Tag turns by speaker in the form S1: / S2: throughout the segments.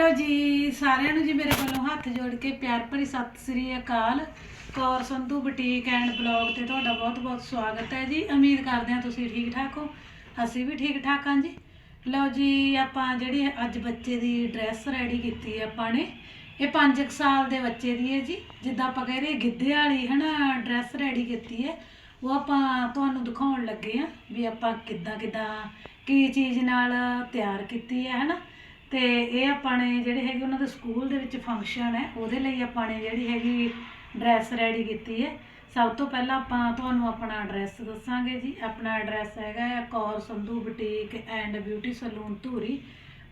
S1: Hello ਜੀ, ਸਾਰਿਆਂ ਨੂੰ ਜੀ ਮੇਰੇ ਵੱਲੋਂ ਹੱਥ ਜੋੜ ਕੇ ਪਿਆਰ ਭਰੀ Sat Sri Akal. Kaur Sandhu boutique and blog ਤੇ ਤੁਹਾਡਾ ਬਹੁਤ-ਬਹੁਤ ਸਵਾਗਤ ਹੈ ਜੀ। ਉਮੀਦ ਕਰਦੇ ਹਾਂ ਤੁਸੀਂ ਠੀਕ ਠਾਕ ਹੋ। ਅਸੀਂ ਵੀ ਠੀਕ ਠਾਕ ਹਾਂ ਜੀ। ਲਓ ਜੀ, ਆਪਾਂ ਜਿਹੜੀ ਅੱਜ ਬੱਚੇ ਦੀ ਡਰੈਸ ਰੈਡੀ ਕੀਤੀ ਹੈ ਆਪਾਂ ਨੇ, ਇਹ 5 ਸਾਲ ਦੇ ਬੱਚੇ ਦੀ ਹੈ ਜੀ। ਜਿੱਦਾਂ ਆਪਾਂ ਕਹਿ ਰਹੇ ਗਿੱਧੇ ਵਾਲੀ ਹਨਾ ਡਰੈਸ ਰੈਡੀ ਕੀਤੀ ਹੈ, ਉਹ ਆਪਾਂ ਤੁਹਾਨੂੰ ਦਿਖਾਉਣ ਲੱਗੇ ਆ ਵੀ ਆਪਾਂ ਕਿੱਦਾਂ ਕਿੱਦਾਂ ਕੀ ਚੀਜ਼ ਨਾਲ ਤਿਆਰ ਕੀਤੀ ਹੈ ਹਨਾ। ਤੇ ਇਹ ਆਪਾਂ ਨੇ ਜਿਹੜੇ ਹੈਗੇ ਉਹਨਾਂ ਦੇ ਸਕੂਲ ਦੇ ਵਿੱਚ ਫੰਕਸ਼ਨ ਹੈ, ਉਹਦੇ ਲਈ ਆਪਾਂ ਨੇ ਜਿਹੜੀ ਹੈਗੀ ਡਰੈਸ ਰੈਡੀ ਕੀਤੀ ਹੈ। ਸਭ ਤੋਂ ਪਹਿਲਾਂ ਆਪਾਂ ਤੁਹਾਨੂੰ ਆਪਣਾ ਐਡਰੈਸ ਦੱਸਾਂਗੇ ਜੀ। ਆਪਣਾ ਐਡਰੈਸ ਹੈਗਾ ਹੈ Kaur Sandhu boutique and beauty salon Dhuri,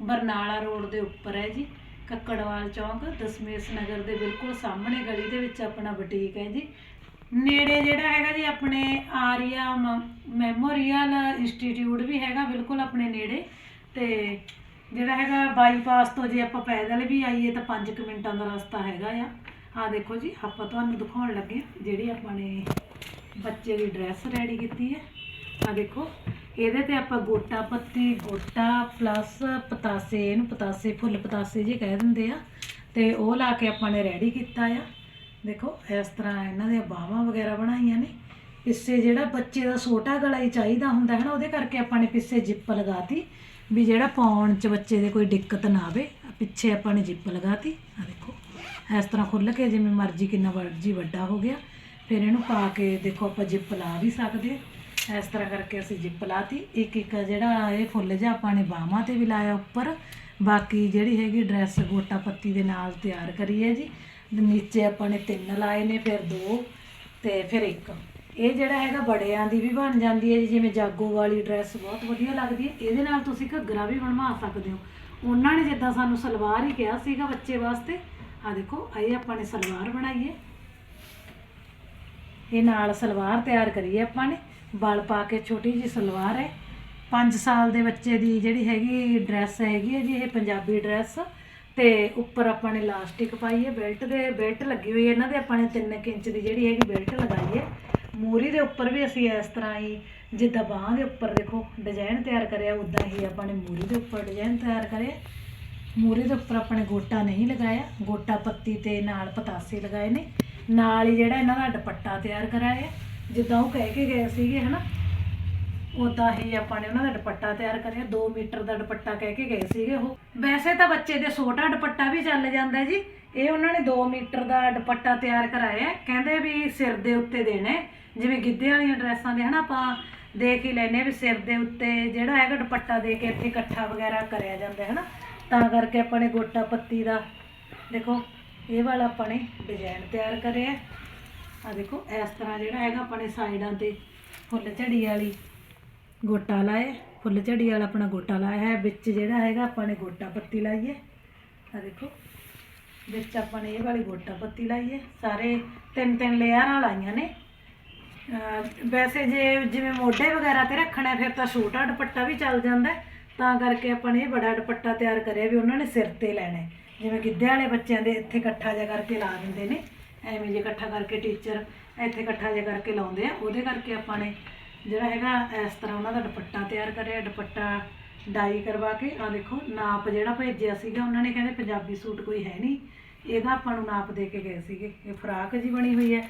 S1: Barnala road ਦੇ ਉੱਪਰ ਹੈ ਜੀ। ਕੱਕੜਵਾਲ ਚੌਂਕ, ਦਸਮੇਸ਼ ਨਗਰ ਦੇ ਬਿਲਕੁਲ ਸਾਹਮਣੇ ਗਲੀ ਦੇ ਵਿੱਚ ਆਪਣਾ ਬੁਟੀਕ ਹੈ ਜੀ। ਨੇੜੇ ਜਿਹੜਾ ਹੈਗਾ ਜੀ ਆਪਣੇ ਆਰੀਆ ਮੈਮੋਰੀਅਲ ਇੰਸਟੀਚਿਊਟ ਵੀ ਹੈਗਾ ਬਿਲਕੁਲ ਆਪਣੇ ਨੇੜੇ ਤੇ ਜਿਹੜਾ ਹੈਗਾ ਬਾਈਪਾਸ ਤੋਂ ਜੇ ਆਪਾਂ ਪੈਦਲ ਵੀ ਆਈਏ ਤਾਂ 5 ਮਿੰਟਾਂ ਦਾ ਰਸਤਾ ਹੈਗਾ ਆ। ਆ ਦੇਖੋ ਜੀ, ਆਪਾਂ ਤੁਹਾਨੂੰ ਦਿਖਾਉਣ ਲੱਗੇ ਹਾਂ ਜਿਹੜੀ ਆਪਾਂ ਨੇ ਬੱਚੇ ਦੀ ਡਰੈਸ ਰੈਡੀ ਕੀਤੀ ਹੈ। ਆ ਦੇਖੋ, ਇਹਦੇ ਤੇ ਆਪਾਂ ਗੋਟਾ ਪੱਤੀ, ਗੋਟਾ ਪਲੱਸ ਪਤਾਸੇ, ਇਹਨੂੰ ਪਤਾਸੇ, ਫੁੱਲ ਪਤਾਸੇ ਜੀ ਕਹਿ ਦਿੰਦੇ ਆ, ਤੇ ਉਹ ਲਾ ਕੇ ਆਪਾਂ ਨੇ ਰੈਡੀ ਕੀਤਾ ਆ। ਦੇਖੋ, ਇਸ ਤਰ੍ਹਾਂ ਇਹਨਾਂ ਦੀਆਂ ਬਾਹਾਂ ਵਗੈਰਾ ਬਣਾਈਆਂ ਨੇ। ਪਿੱਛੇ ਜਿਹੜਾ ਬੱਚੇ ਦਾ ਛੋਟਾ ਗਲਾ ਹੀ ਚਾਹੀਦਾ ਹੁੰਦਾ ਹੈ ਨਾ, ਉਹਦੇ ਕਰਕੇ ਆਪਾਂ ਨੇ ਪਿੱਛੇ ਜਿੱਪ ਲਗਾਤੀ ਵੀ ਜਿਹੜਾ ਪਾਉਣ 'ਚ ਬੱਚੇ ਦੇ ਕੋਈ ਦਿੱਕਤ ਨਾ ਆਵੇ, ਪਿੱਛੇ ਆਪਾਂ ਨੇ ਜਿੱਪ ਲਗਾਤੀ ਆ ਦੇਖੋ। ਇਸ ਤਰ੍ਹਾਂ ਖੁੱਲ ਕੇ ਜਿਵੇਂ ਮਰਜ਼ੀ ਕਿੰਨਾ ਮਰਜ਼ੀ ਵੱਡਾ ਹੋ ਗਿਆ, ਫਿਰ ਇਹਨੂੰ ਪਾ ਕੇ ਦੇਖੋ ਆਪਾਂ ਜਿੱਪ ਲਾ ਵੀ ਸਕਦੇ ਇਸ ਤਰ੍ਹਾਂ ਕਰਕੇ ਅਸੀਂ ਜਿੱਪ ਲਾਤੀ। ਇੱਕ ਇੱਕ ਜਿਹੜਾ ਇਹ ਫੁੱਲ ਜਿਹਾ ਆਪਾਂ ਨੇ ਬਾਹਾਂ ਤੇ ਵੀ ਲਾਇਆ ਉੱਪਰ, ਬਾਕੀ ਜਿਹੜੀ ਹੈਗੀ ਡਰੈਸ ਗੋਟਾ ਪੱਤੀ ਦੇ ਨਾਲ ਤਿਆਰ ਕਰੀ ਹੈ ਜੀ। ਨੀਚੇ ਆਪਾਂ ਨੇ ਤਿੰਨ ਲਾਏ ਨੇ, ਫਿਰ ਦੋ ਤੇ ਫਿਰ ਇੱਕ। ਇਹ ਜਿਹੜਾ ਹੈਗਾ ਬੜਿਆਂ ਦੀ ਵੀ ਬਣ ਜਾਂਦੀ ਹੈ ਜੀ, ਜਿਵੇਂ ਜਾਗੋ ਵਾਲੀ ਡਰੈਸ ਬਹੁਤ ਵਧੀਆ ਲੱਗਦੀ ਹੈ ਇਹਦੇ ਨਾਲ ਤੁਸੀਂ ਘੱਗਰਾ ਵੀ ਬਣਵਾ ਸਕਦੇ ਹੋ। ਉਹਨਾਂ ਨੇ ਜਿੱਦਾਂ ਸਾਨੂੰ ਸਲਵਾਰ ਹੀ ਕਿਹਾ ਸੀਗਾ ਬੱਚੇ ਵਾਸਤੇ ਆ ਦੇਖੋ ਇਹ ਆਪਾਂ ਨੇ ਸਲਵਾਰ ਬਣਾਈ ਹੈ ਇਹ ਨਾਲ ਸਲਵਾਰ ਤਿਆਰ ਕਰੀਏ ਆਪਾਂ ਨੇ ਬਲ ਪਾ ਕੇ ਛੋਟੀ ਜੀ ਸਲਵਾਰ ਹੈ। 5 ਸਾਲ ਦੇ ਬੱਚੇ ਦੀ ਜਿਹੜੀ ਹੈਗੀ ਡਰੈਸ ਹੈਗੀ ਹੈ ਜੀ ਇਹ ਪੰਜਾਬੀ ਡਰੈਸ ਤੇ ਉੱਪਰ ਆਪਾਂ ਨੇ ਲਾਸਟਿਕ ਪਾਈ ਹੈ ਬੈਲਟ ਦੇ ਬੈਲਟ ਲੱਗੀ ਹੋਈ ਹੈ ਇਹਨਾਂ ਦੇ ਆਪਾਂ ਨੇ 3 ਇੰਚ ਦੀ ਜਿਹੜੀ ਹੈਗੀ ਬੈਲਟ ਲਗਾਈ ਹੈ। ਮੂਰੀ ਦੇ ਉੱਪਰ ਵੀ ਅਸੀਂ ਇਸ ਤਰ੍ਹਾਂ ਹੀ ਜਿੱਦਾਂ ਬਾਹਾਂ ਦੇ ਉੱਪਰ ਦੇਖੋ ਡਿਜ਼ਾਈਨ ਤਿਆਰ ਕਰਿਆ, ਉਦਾਂ ਹੀ ਆਪਾਂ ਨੇ ਮੂਰੀ ਦੇ ਉੱਪਰ ਡਿਜ਼ਾਈਨ ਤਿਆਰ ਕਰਿਆ। ਮੂਰੇ ਦੇ ਉੱਪਰ ਆਪਣੇ ਗੋਟਾ ਨਹੀਂ ਲਗਾਇਆ, ਗੋਟਾ ਪੱਤੀ ਤੇ ਨਾਲ ਪਤਾਸੇ ਲਗਾਏ ਨੇ। ਨਾਲ ਹੀ ਜਿਹੜਾ ਇਹਨਾਂ ਦਾ ਦੁਪੱਟਾ ਤਿਆਰ ਕਰਾਇਆ। ਜਿੱਦਾਂ ਉਹ ਕਹਿ ਕੇ ਗਏ ਸੀਗੇ, ਹਨਾ, ਉਦਾਂ ਹੀ ਆਪਾਂ ਨੇ ਉਹਨਾਂ ਦਾ ਦੁਪੱਟਾ ਤਿਆਰ ਕਰਿਆ। 2 ਮੀਟਰ ਦਾ ਦੁਪੱਟਾ ਕਹਿ ਕੇ ਗਏ ਸੀਗੇ ਉਹ। ਵੈਸੇ ਤਾਂ ਬੱਚੇ ਦੇ ਛੋਟਾ ਦੁਪੱਟਾ ਵੀ ਚੱਲ ਜਾਂਦਾ ਜੀ। ਇਹ ਉਹਨਾਂ ਨੇ 2 ਮੀਟਰ ਦਾ ਦੁਪੱਟਾ ਤਿਆਰ ਕਰਾਇਆ। ਕਹਿੰਦੇ ਵੀ ਸਿਰ ਦੇ ਉੱਤੇ ਦੇਣਾ। ਜਿਵੇਂ ਗਿੱਧੇ ਵਾਲੀਆਂ ਡਰੈਸਾਂ ਦੇ, ਹਨਾ ਆਪਾਂ ਦੇਖ ਹੀ ਲੈਨੇ ਵੀ ਸਿਰ ਦੇ ਉੱਤੇ ਜਿਹੜਾ ਹੈਗਾ ਦੁਪੱਟਾ ਦੇ ਕੇ ਇੱਥੇ ਇਕੱਠਾ ਵਗੈਰਾ ਕਰਿਆ ਜਾਂਦਾ ਹੈ ਨਾ ਤਾਂ ਕਰਕੇ ਆਪਾਂ ਨੇ ਗੋਟਾ ਪੱਤੀ ਦਾ, ਦੇਖੋ, ਇਹ ਵਾਲਾ ਆਪਾਂ ਨੇ ਡਿਜ਼ਾਈਨ ਤਿਆਰ ਕਰਿਆ। ਆ ਦੇਖੋ, ਇਸ ਤਰ੍ਹਾਂ ਜਿਹੜਾ ਹੈਗਾ ਆਪਾਂ ਨੇ ਸਾਈਡਾਂ ਤੇ ਫੁੱਲ ਝੜੀ ਵਾਲੀ ਗੋਟਾ ਲਾਇਆ। ਫੁੱਲ ਝੜੀ ਵਾਲਾ ਆਪਣਾ ਗੋਟਾ ਲਾਇਆ ਹੈ, ਵਿੱਚ ਜਿਹੜਾ ਹੈਗਾ ਆਪਾਂ ਨੇ ਗੋਟਾ ਪੱਤੀ ਲਾਈ ਹੈ। ਆ ਦੇਖੋ, ਵਿੱਚ ਆਪਾਂ ਨੇ ਇਹ ਵਾਲੀ ਗੋਟਾ ਪੱਤੀ ਲਾਈ ਹੈ। ਸਾਰੇ ਤਿੰਨ ਤਿੰਨ ਲੇਅਰਾਂ ਲਾਈਆਂ ਨੇ। ਵੈਸੇ ਜੇ ਜਿਵੇਂ ਮੋਢੇ ਵਗੈਰਾ ਤੇ ਰੱਖਣਾ ਫਿਰ ਤਾਂ ਛੋਟਾ ਦੁਪੱਟਾ ਵੀ ਚੱਲ ਜਾਂਦਾ ਤਾਂ ਕਰਕੇ ਆਪਾਂ ਨੇ ਇਹ ਬੜਾ ਦੁਪੱਟਾ ਤਿਆਰ ਕਰਿਆ ਵੀ ਉਹਨਾਂ ਨੇ ਸਿਰ ਤੇ ਲੈਣਾ ਜਿਵੇਂ ਗਿੱਧੇ ਵਾਲੇ ਬੱਚਿਆਂ ਦੇ ਇੱਥੇ ਇਕੱਠਾ ਜਿਹਾ ਕਰਕੇ ਲਾ ਦਿੰਦੇ ਨੇ। ਐਵੇਂ ਜੇ ਇਕੱਠਾ ਕਰਕੇ ਟੀਚਰ ਇੱਥੇ ਇਕੱਠਾ ਜਿਹਾ ਕਰਕੇ ਲਾਉਂਦੇ ਆ, ਉਹਦੇ ਕਰਕੇ ਆਪਾਂ ਨੇ ਜਿਹੜਾ ਹੈਗਾ, ਇਸ ਤਰ੍ਹਾਂ ਉਹਨਾਂ ਦਾ ਦੁਪੱਟਾ ਤਿਆਰ ਕਰਿਆ, ਦੁਪੱਟਾ ਡਾਈ ਕਰਵਾ ਕੇ। ਆ ਦੇਖੋ, ਨਾਪ ਜਿਹੜਾ ਭੇਜਿਆ ਸੀਗਾ, ਉਹਨਾਂ ਨੇ ਕਹਿੰਦੇ ਪੰਜਾਬੀ ਸੂਟ ਕੋਈ ਹੈ ਨਹੀਂ। ਇਹਦਾ ਆਪਾਂ ਨੂੰ ਨਾਪ ਦੇ ਕੇ ਗਏ ਸੀਗੇ। ਇਹ ਫਰਾਕ ਜੀ ਬਣੀ ਹੋਈ ਹੈ।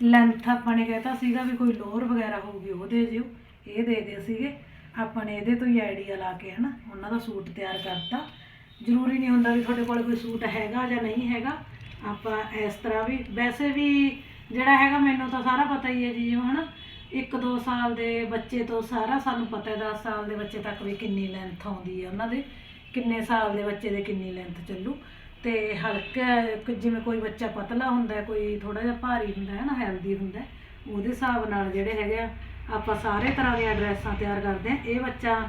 S1: ਲੈਂਥ ਆਪਾਂ ਨੇ ਕਹਿਤਾ ਸੀਗਾ ਵੀ ਕੋਈ ਲੋਅਰ ਵਗੈਰਾ ਹੋਊਗੀ ਉਹ ਦੇ ਦਿਓ ਇਹ ਦੇ ਗਏ ਸੀਗੇ। ਆਪਾਂ ਨੇ ਇਹਦੇ ਤੋਂ ਹੀ ਆਈਡੀਆ ਲਾ ਕੇ ਹਨਾ, ਉਹਨਾਂ ਦਾ ਸੂਟ ਤਿਆਰ ਕਰਤਾ। ਜ਼ਰੂਰੀ ਨਹੀਂ ਹੁੰਦਾ ਵੀ ਤੁਹਾਡੇ ਕੋਲ ਕੋਈ ਸੂਟ ਹੈਗਾ ਜਾਂ ਨਹੀਂ ਹੈਗਾ। ਆਪਾਂ ਇਸ ਤਰ੍ਹਾਂ ਵੀ, ਵੈਸੇ ਵੀ ਜਿਹੜਾ ਹੈਗਾ ਮੈਨੂੰ ਤਾਂ ਸਾਰਾ ਪਤਾ ਹੀ ਹੈ ਜੀ, ਜਿਵੇਂ ਹਨਾ, ਇੱਕ ਦੋ ਸਾਲ ਦੇ ਬੱਚੇ ਤੋਂ ਸਾਰਾ ਸਾਨੂੰ ਪਤਾ ਹੈ 10 ਸਾਲ ਦੇ ਬੱਚੇ ਤੱਕ ਵੀ ਕਿੰਨੀ ਲੈਂਥ ਆਉਂਦੀ ਹੈ ਉਹਨਾਂ ਦੇ, ਕਿੰਨੇ ਸਾਲ ਦੇ ਬੱਚੇ ਦੇ ਕਿੰਨੀ ਲੈਂਥ ਚੱਲੂ। ਤੇ ਹਲਕਾ ਇੱਕ ਜਿਵੇਂ ਕੋਈ ਬੱਚਾ ਪਤਲਾ ਹੁੰਦਾ ਹੈ, ਕੋਈ ਥੋੜਾ ਜਿਹਾ ਭਾਰੀ ਹੁੰਦਾ ਹੈ ਨਾ ਹੈਲਦੀ ਹੁੰਦਾ ਹੈ, ਉਹਦੇ ਹਿਸਾਬ ਨਾਲ ਜਿਹੜੇ ਹੈਗੇ ਆ ਆਪਾਂ ਸਾਰੇ ਤਰ੍ਹਾਂ ਦੀਆਂ ਡਰੈਸਾਂ ਤਿਆਰ ਕਰਦੇ ਆ ਇਹ ਬੱਚਾ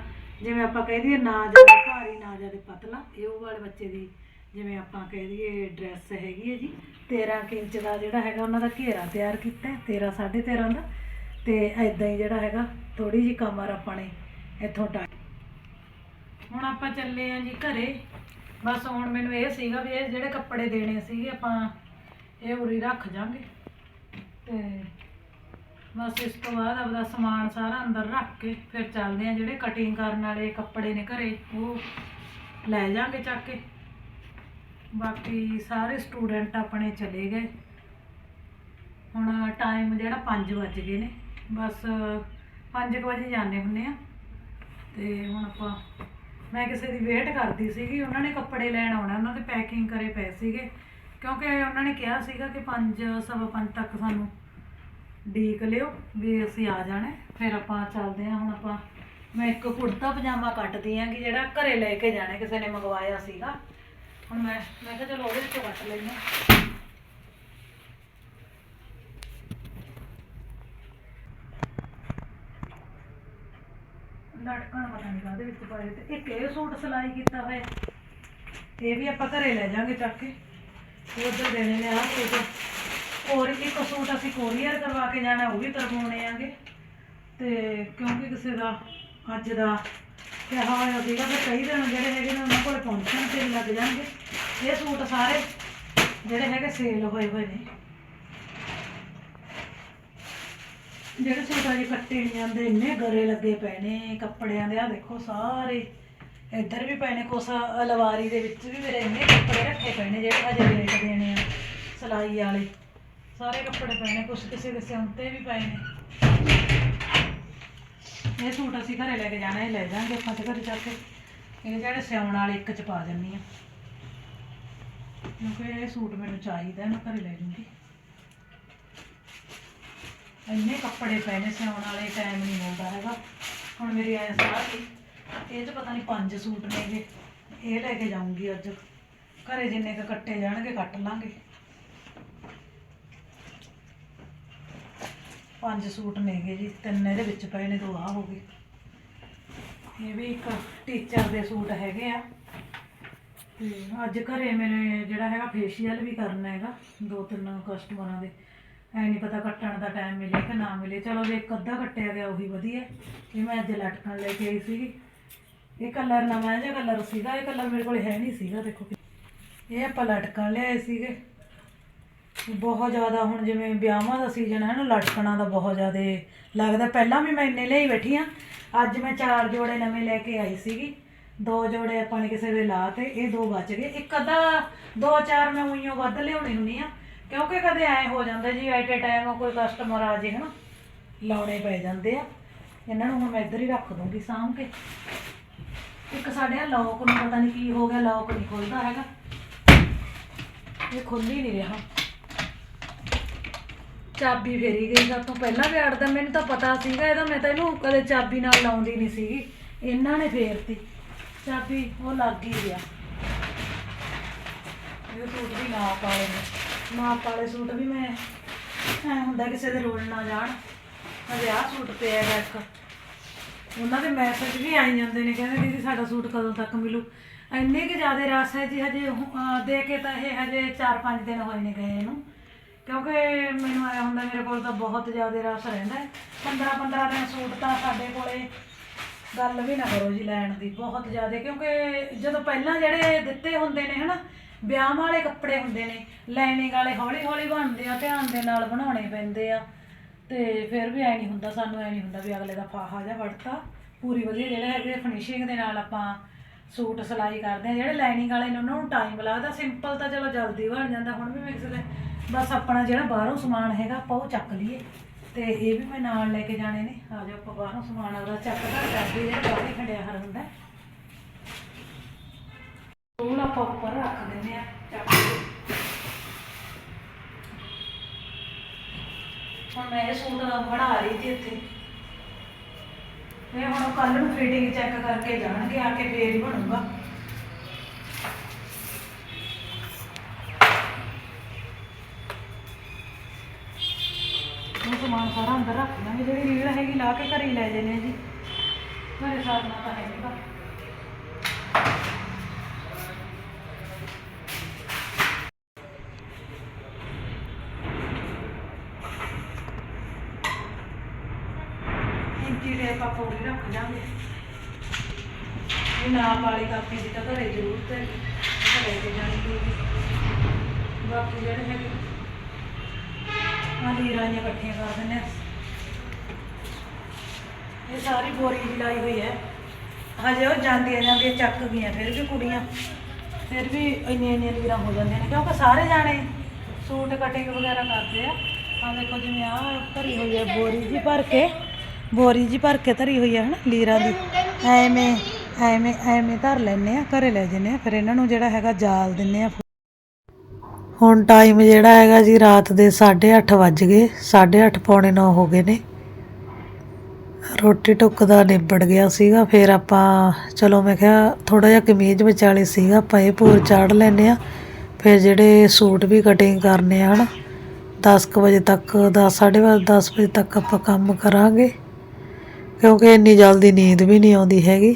S1: ਜਿਵੇਂ ਆਪਾਂ ਕਹਿ ਦਈਏ ਨਾ ਜ਼ਿਆਦਾ ਭਾਰੀ ਨਾ ਜ਼ਿਆਦਾ ਪਤਲਾ ਇਹ ਉਹ ਵਾਲੇ ਬੱਚੇ ਦੀ ਜਿਵੇਂ ਆਪਾਂ ਕਹਿ ਦਈਏ ਡਰੈਸ ਹੈਗੀ ਹੈ ਜੀ। 13 ਕੁ ਇੰਚ ਦਾ ਜਿਹੜਾ ਹੈਗਾ ਉਹਨਾਂ ਦਾ ਘੇਰਾ ਤਿਆਰ ਕੀਤਾ ਹੈ, 13 13.5 ਦਾ। ਤੇ ਐਦਾਂ ਹੀ ਜਿਹੜਾ ਹੈਗਾ ਥੋੜੀ ਜਿਹੀ ਕਮਰ ਆਪਾਂ ਨੇ ਇੱਥੋਂ ਟਾ ਹੁਣ ਆਪਾਂ ਚੱਲੇ ਆਂ ਜੀ ਘਰੇ। ਬਸ ਹੁਣ ਮੈਨੂੰ ਇਹ ਸੀਗਾ ਵੀ ਇਹ ਜਿਹੜੇ ਕੱਪੜੇ ਦੇਣੇ ਸੀਗੇ ਆਪਾਂ, ਇਹ ਉਰੀ ਰੱਖ ਜਾਾਂਗੇ ਤੇ ਬਸ ਇਸ ਤੋਂ ਬਾਅਦ ਆਪਦਾ ਸਮਾਨ ਸਾਰਾ ਅੰਦਰ ਰੱਖ ਕੇ ਫਿਰ ਚੱਲਦੇ ਆਂ ਜਿਹੜੇ ਕਟਿੰਗ ਕਰਨ ਵਾਲੇ ਕੱਪੜੇ ਨੇ ਘਰੇ, ਉਹ ਲੈ ਜਾਾਂਗੇ ਚੱਕ ਕੇ। ਬਾਕੀ ਸਾਰੇ ਸਟੂਡੈਂਟ ਆਪਣੇ ਚਲੇ ਗਏ। ਹੁਣ ਟਾਈਮ ਜਿਹੜਾ 5 ਵੱਜ ਗਏ ਨੇ। ਬਸ 5 ਵਜੇ ਜਾਂਦੇ ਹੁੰਨੇ ਆ ਤੇ ਹੁਣ ਆਪਾਂ ਮੈਂ ਕਿਸੇ ਦੀ ਵੇਟ ਕਰਦੀ ਸੀਗੀ, ਉਹਨਾਂ ਨੇ ਕੱਪੜੇ ਲੈਣ ਆਉਣਾ, ਉਹਨਾਂ ਦੇ ਪੈਕਿੰਗ ਕਰੇ ਪਏ ਸੀਗੇ। ਕਿਉਂਕਿ ਉਹਨਾਂ ਨੇ ਕਿਹਾ ਸੀਗਾ ਕਿ 5 ਸਵਾ 5 ਤੱਕ ਸਾਨੂੰ ਡੀਕ ਲਿਓ ਵੀ ਅਸੀਂ ਆ ਜਾਣਾ। ਫਿਰ ਆਪਾਂ ਚੱਲਦੇ ਹਾਂ, ਹੁਣ ਆਪਾਂ, ਮੈਂ ਇੱਕ ਕੁੜਤਾ ਪਜਾਮਾ ਕੱਟਦੀ ਆਂ ਕਿ ਜਿਹੜਾ ਘਰੇ ਲੈ ਕੇ ਜਾਣਾ, ਕਿਸੇ ਨੇ ਮੰਗਵਾਇਆ ਸੀਗਾ। ਹੁਣ ਮੈਂ ਮੈਂ ਕਿਹਾ ਚਲੋ ਉਹਦੇ ਵਿੱਚੋਂ ਕੱਟ ਲੈਂਦੇ ਹਾਂ। ਲਟਕਣ ਪਤਾ ਨਹੀਂ ਕਾਹਦੇ ਵਿੱਚ ਪਾਏ ਤੇ ਇੱਕ ਇਹ ਸੂਟ ਸਿਲਾਈ ਕੀਤਾ ਹੋਇਆ। ਇਹ ਵੀ ਆਪਾਂ ਘਰੇ ਲੈ ਜਾਾਂਗੇ ਚੱਕ ਕੇ। ਉਧਰ ਦੇਣੇ ਨੇ ਆਹ ਸੂਟ। ਹੋਰ ਇੱਕ ਸੂਟ ਅਸੀਂ ਕੋਰੀਅਰ ਕਰਵਾ ਕੇ ਜਾਣਾ, ਉਹ ਵੀ ਕਰਵਾਉਣੇ ਆਂਗੇ। ਤੇ ਕਿਉਂਕਿ ਕਿਸੇ ਦਾ ਅੱਜ ਦਾ ਕਿਹਾ ਹੋਇਆ ਸੀਗਾ ਕਿ ਕਈ ਦਿਨ ਜਿਹੜੇ ਹੈਗੇ ਨੇ ਉਹਨਾਂ ਕੋਲ ਪਹੁੰਚਣ ਤੇ ਲੱਗ ਜਾਣਗੇ। ਇਹ ਸੂਟ ਸਾਰੇ ਜਿਹੜੇ ਹੈਗੇ ਸੇਲ ਹੋਏ ਹੋਏ ਨੇ। ਜਿਹੜੇ ਸੂਟਾਂ ਅਜੇ ਕੱਟੇ ਨਹੀਂ ਜਾਂਦੇ ਇੰਨੇ ਗਰੇ ਲੱਗੇ ਪਏ ਨੇ ਕੱਪੜਿਆਂ ਦੇ ਆ ਦੇਖੋ ਸਾਰੇ। ਇੱਧਰ ਵੀ ਪਏ ਨੇ ਕੁਛ ਅਲਵਾਰੀ ਦੇ ਵਿੱਚ ਵੀ ਮੇਰੇ ਇੰਨੇ ਕੱਪੜੇ ਰੱਖੇ ਪਏ ਨੇ ਜਿਹੜੇ ਹਜੇ ਰੇਟ ਦੇਣੇ ਆ, ਸਿਲਾਈ ਵਾਲੇ। ਸਾਰੇ ਕੱਪੜੇ ਪਏ ਨੇ, ਕੁਛ ਕਿਸੇ ਦੇ ਸਿਉਂਤੇ ਵੀ ਪਏ ਨੇ। ਇਹ ਸੂਟ ਅਸੀਂ ਘਰੇ ਲੈ ਕੇ ਜਾਣਾ, ਇਹ ਲੈ ਜਾਾਂਗੇ ਆਪਾਂ ਤੇ ਘਰੇ ਜਾ ਕੇ। ਇਹ ਜਿਹੜੇ ਸਿਉਣ ਵਾਲੇ ਇੱਕ ਚ ਪਾ ਜੰਨੀ ਆ। ਕਿਉਂਕਿ ਇਹ ਸੂਟ ਮੈਨੂੰ ਚਾਹੀਦਾ ਮੈਂ ਘਰੇ ਲੈ ਜੂੰਗੀ ਇੰਨੇ ਕੱਪੜੇ ਪਏ ਨੇ ਸਿਉਣ ਵਾਲੇ ਟਾਈਮ ਨਹੀਂ ਮਿਲਦਾ ਹੈਗਾ। ਹੁਣ ਮੇਰੀ ਐਂ ਸਾਹ ਸੀ, ਇਹ ਚ ਪਤਾ ਨਹੀਂ ਪੰਜ ਸੂਟ ਨੇਗੇ ਇਹ। ਲੈ ਕੇ ਜਾਊਂਗੀ ਅੱਜ। ਘਰੇ ਜਿੰਨੇ ਕ ਕੱਟੇ ਜਾਣਗੇ, ਕੱਟ ਲਾਂਗੇ। ਪੰਜ ਸੂਟ ਨੇਗੇ ਜੀ, ਤਿੰਨ ਇਹਦੇ ਵਿੱਚ ਪਏ ਨੇ, ਦੋ ਆ ਹੋ ਗਏ। ਇਹ ਵੀ ਇੱਕ ਟੀਚਰ ਦੇ ਸੂਟ ਹੈਗੇ ਆ। ਤੇ ਅੱਜ ਘਰੇ ਮੇਰੇ ਜਿਹੜਾ ਹੈਗਾ ਫੇਸ਼ੀਅਲ ਵੀ ਕਰਨਾ ਹੈਗਾ, ਦੋ ਤਿੰਨ ਕਸਟਮਰਾਂ ਦੇ। ਐ ਨਹੀਂ ਪਤਾ ਕੱਟਣ ਦਾ ਟਾਈਮ ਮਿਲੇ ਕਿ ਨਾ ਮਿਲੇ। ਚਲੋ ਜੇ ਇੱਕ ਅੱਧਾ ਕੱਟਿਆ ਗਿਆ, ਉਹੀ ਵਧੀਆ। ਇਹ ਮੈਂ ਅੱਜ ਲਟਕਣ ਲੈ ਕੇ ਆਈ ਸੀਗੀ। ਇਹ ਕਲਰ ਨਵਾਂ ਜਿਹਾ ਕਲਰ ਸੀਗਾ, ਇਹ ਕਲਰ ਮੇਰੇ ਕੋਲ ਹੈ ਨਹੀਂ ਸੀਗਾ, ਦੇਖੋ ਇਹ ਆਪਾਂ ਲਟਕਣ ਲਿਆਏ ਸੀਗੇ। ਬਹੁਤ ਜ਼ਿਆਦਾ ਹੁਣ ਜਿਵੇਂ ਵਿਆਹਾਂ ਦਾ ਸੀਜ਼ਨ ਹੈ ਨਾ, ਲਟਕਣਾ ਦਾ ਬਹੁਤ ਜ਼ਿਆਦਾ ਲੱਗਦਾ। ਪਹਿਲਾਂ ਵੀ ਮੈਂ ਇੰਨੇ ਲਈ ਬੈਠੀ ਆ, ਅੱਜ ਮੈਂ ਚਾਰ ਜੋੜੇ ਨਵੇਂ ਲੈ ਕੇ ਆਈ ਸੀਗੀ। ਦੋ ਜੋੜੇ ਆਪਾਂ ਨੇ ਕਿਸੇ ਦੇ ਲਾ ਤੇ ਇਹ ਦੋ ਬਚ ਗਏ। ਇੱਕ ਅੱਧਾ, ਦੋ ਚਾਰ ਮੈਂ ਉਈਓ ਵੱਧ ਲਿਆਉਣੀ ਹੁੰਦੀ ਆ। ਕਿਉਂਕਿ ਕਦੇ ਐ ਹੋ ਜਾਂਦਾ ਜੀ ਐਟ ਏ ਟਾਈਮ ਕੋਈ ਕਸਟਮਰ ਆ ਜੇ, ਹਨਾ? ਲਾਉਣੇ ਪੈ ਜਾਂਦੇ ਆ। ਇਹਨਾਂ ਨੂੰ ਹੁਣ ਮੈਂ ਇੱਧਰ ਹੀ ਰੱਖ ਦੂੰਗੀ ਸਾਂਭ ਕੇ। ਇੱਕ ਸਾਡੇ ਆ ਲੌਕ ਨੂੰ ਪਤਾ ਨਹੀਂ ਕੀ ਹੋ ਗਿਆ ਲੌਕ ਨਹੀਂ ਖੁੱਲਦਾ ਹੈਗਾ। ਇਹ ਖੁੱਲ ਹੀ ਨਹੀਂ ਰਿਹਾ। ਚਾਬੀ ਫੇਰੀ ਗਈ ਸਭ ਤੋਂ ਪਹਿਲਾਂ ਵੀ ਅੜਦਾ ਮੈਨੂੰ ਤਾਂ ਪਤਾ ਸੀਗਾ ਇਹਦਾ, ਮੈਂ ਤਾਂ ਇਹਨੂੰ ਕਦੇ ਚਾਬੀ ਨਾਲ ਲਾਉਂਦੀ ਨਹੀਂ ਸੀਗੀ। ਇਹਨਾਂ ਨੇ ਫੇਰਤੀ। ਚਾਬੀ ਉਹ ਲੱਗ ਹੀ ਗਿਆ। ਇਹ ਸੂਟ ਵੀ ਨਾ ਵਾਲੇ ਨੇ ਨਾਪ ਵਾਲੇ ਸੂਟ ਵੀ ਮੈਂ, ਐ ਹੁੰਦਾ ਕਿਸੇ ਦੇ ਰੋਲ ਨਾ ਜਾਣ। ਹਜੇ ਆਹ ਸੂਟ ਪਿਆ ਹੈਗਾ ਇੱਕ। ਉਹਨਾਂ ਦੇ ਮੈਸੇਜ ਵੀ ਆਈ ਜਾਂਦੇ ਨੇ, ਕਹਿੰਦੇ ਦੀਦੀ ਸਾਡਾ ਸੂਟ ਕਦੋਂ ਤੱਕ ਮਿਲੂ? ਇੰਨੇ ਕਿ ਜ਼ਿਆਦਾ ਰਸ ਹੈ ਜੀ, ਹਜੇ ਦੇ ਕੇ ਤਾਂ ਇਹ ਹਜੇ 4-5 ਦਿਨ ਹੋਏ ਨੇ ਗਏ ਇਹਨੂੰ ਕਿਉਂਕਿ ਮੈਨੂੰ ਆਇਆ ਹੁੰਦਾ ਮੇਰੇ ਕੋਲ ਤਾਂ ਬਹੁਤ ਜ਼ਿਆਦਾ ਰਸ ਰਹਿੰਦਾ ਹੈ। 15-15 ਦਿਨ ਸੂਟ ਤਾਂ ਸਾਡੇ ਕੋਲੇ ਗੱਲ ਵੀ ਨਾ ਕਰੋ ਜੀ ਲੈਣ ਦੀ, ਬਹੁਤ ਜ਼ਿਆਦਾ। ਕਿਉਂਕਿ ਜਦੋਂ ਪਹਿਲਾਂ ਜਿਹੜੇ ਦਿੱਤੇ ਹੁੰਦੇ ਨੇ ਹਨਾ ਵਿਆਹ ਵਾਲੇ ਕੱਪੜੇ ਹੁੰਦੇ ਨੇ, ਲਾਈਨਿੰਗ ਵਾਲੇ ਹੌਲੀ ਹੌਲੀ ਬਣਦੇ ਆ, ਧਿਆਨ ਦੇ ਨਾਲ ਬਣਾਉਣੇ ਪੈਂਦੇ ਆ। ਤੇ ਫਿਰ ਵੀ ਐ ਨਹੀਂ ਹੁੰਦਾ, ਸਾਨੂੰ ਐ ਨਹੀਂ ਹੁੰਦਾ ਵੀ ਅਗਲੇ ਦਾ ਫਾਹਾ ਜਾਂ ਵੜਤਾ ਪੂਰੀ ਵਧੀਆ ਜਿਹੜੇ ਹੈਗੇ ਫਿਨਿਸ਼ਿੰਗ ਦੇ ਨਾਲ ਆਪਾਂ ਸੂਟ ਸਿਲਾਈ ਕਰਦੇ ਆ, ਜਿਹੜੇ ਲਾਈਨਿੰਗ ਵਾਲੇ ਨੇ ਉਹਨਾਂ ਨੂੰ ਟਾਈਮ ਲੱਗਦਾ ਸਿੰਪਲ ਤਾਂ ਚਲੋ ਜਲਦੀ ਬਣ ਜਾਂਦਾ, ਹੁਣ ਵੀ ਮੈਂ ਕਿਸੇ ਦੇ ਬਸ ਆਪਣਾ ਜਿਹੜਾ ਬਾਹਰੋਂ ਸਮਾਨ ਹੈਗਾ, ਆਪਾਂ ਉਹ ਚੱਕ ਲਈਏ। ਤੇ ਇਹ ਵੀ ਮੈਂ ਨਾਲ ਲੈ ਕੇ ਜਾਣੇ ਨੇ। ਆ ਜਾਓ ਆਪਾਂ ਬਾਹਰੋਂ ਸਮਾਨ ਆਪਦਾ ਚੱਕਦਾ ਕਰਦੇ ਜਿਹੜਾ ਬਾਹਰ ਖੜਿਆ ਹਰ ਹੁੰਦਾ। ਉਹ ਆਪਾਂ ਉੱਪਰ ਰੱਖ ਦਿੰਦੇ ਆ ਚੱਕ ਕੇ। ਹੁਣ ਮੈਂ ਇਹ ਸੂਟ ਬਣਾ ਰਹੀ ਸੀ ਇੱਥੇ। ਇਹ ਹੁਣ ਕੱਲ ਨੂੰ ਫਿਟਿੰਗ ਚੈੱਕ ਕਰਕੇ ਜਾਣਗੇ, ਆ ਕੇ ਫੇਰ ਹੀ ਬਣੂਗਾ। ਉਹ ਸਮਾਨ ਸਾਰਾ ਅੰਦਰ ਰੱਖ ਲਾਂਗੇ, ਜਿਹੜੀ ਰੀਲ ਹੈਗੀ ਲਾ ਕੇ ਘਰੇ ਹੀ ਲੈ ਜਾਣੇ ਆ ਜੀ। ਮੇਰੇ ਸਾਥ ਨਾਲ ਤਾਂ ਹੈ ਨਹੀਂਗਾ ਇੰਚੀ ਟੇਪ ਆਪਾਂ ਪੂਰੀ ਰੱਖ ਲਾਂਗੇ ਇਹ ਨਾਪ ਵਾਲੀ ਕਾਪੀ ਦੀ ਤਾਂ ਘਰੇ ਜ਼ਰੂਰਤ ਹੈ ਘਰੇ ਤੇ ਜਾਣੀ ਪਊਗੀ। ਬਾਕੀ ਜਿਹੜੇ ਹੈਗੇ। ਆ ਲੀਰਾਂ ਜਿਹੀਆਂ ਇਕੱਠੀਆਂ ਕਰ ਦਿੰਦੇ ਹਾਂ ਇਹ ਸਾਰੀ ਬੋਰੀ ਜਿਹੀ ਲਾਈ ਹੋਈ ਹੈ। ਹਜੇ ਉਹ ਜਾਂਦੀਆਂ ਜਾਂਦੀਆਂ ਚੱਕ ਗਈਆਂ, ਫਿਰ ਵੀ ਕੁੜੀਆਂ। ਫਿਰ ਵੀ ਇੰਨੀਆਂ ਇੰਨੀਆਂ ਲੀਰਾਂ ਹੋ ਜਾਂਦੀਆਂ ਨੇ। ਕਿਉਂਕਿ ਸਾਰੇ ਜਾਣੇ ਸੂਟ ਕਟਿੰਗ ਵਗੈਰਾ ਕਰਦੇ ਆ। ਆ ਦੇਖੋ ਜਿਵੇਂ ਆ ਧਰੀ ਹੋਈ ਹੈ ਬੋਰੀ ਜੀ ਭਰ ਕੇ। ਬੋਰੀ ਜੀ ਭਰ ਕੇ ਧਰੀ ਹੋਈ ਹੈ ਹਨਾ ਲੀਰਾਂ ਦੀ। ਐਵੇਂ ਐਵੇਂ ਐਵੇਂ ਧਰ ਲੈਨੇ ਆ, ਘਰੇ ਲੈ ਜੰਨੇ ਆ, ਫਿਰ ਇਹਨਾਂ ਨੂੰ ਜਿਹੜਾ ਹੈਗਾ ਜਾਲ ਦਿੰਨੇ ਆ ਹੁਣ ਟਾਈਮ ਜਿਹੜਾ ਹੈਗਾ ਜੀ ਰਾਤ ਦੇ 8:30 ਵੱਜ ਗਏ 8:30 ਪੌਣੇ 9 ਹੋ ਗਏ ਨੇ। ਰੋਟੀ ਟੁੱਕ ਦਾ ਨਿਬੜ ਗਿਆ ਸੀਗਾ, ਫਿਰ ਆਪਾਂ, ਚਲੋ ਮੈਂ ਕਿਹਾ ਥੋੜਾ ਜਿਹਾ ਕਮੀਜ਼ ਵਿਚਾਲੇ ਸੀਗਾ, ਆਪਾਂ ਇਹ ਪੂਰ ਚਾੜ ਲੈਨੇ ਆ। ਫਿਰ ਜਿਹੜੇ ਸੂਟ ਵੀ ਕਟਿੰਗ ਕਰਨੇ ਆ ਹਨਾ 10 ਕੁ ਵਜੇ ਤੱਕ 10 10:30 ਵਜੇ ਤੱਕ ਆਪਾਂ ਕੰਮ ਕਰਾਂਗੇ। ਕਿਉਂਕਿ ਇੰਨੀ ਜਲਦੀ ਨੀਂਦ ਵੀ ਨਹੀਂ ਆਉਂਦੀ ਹੈਗੀ।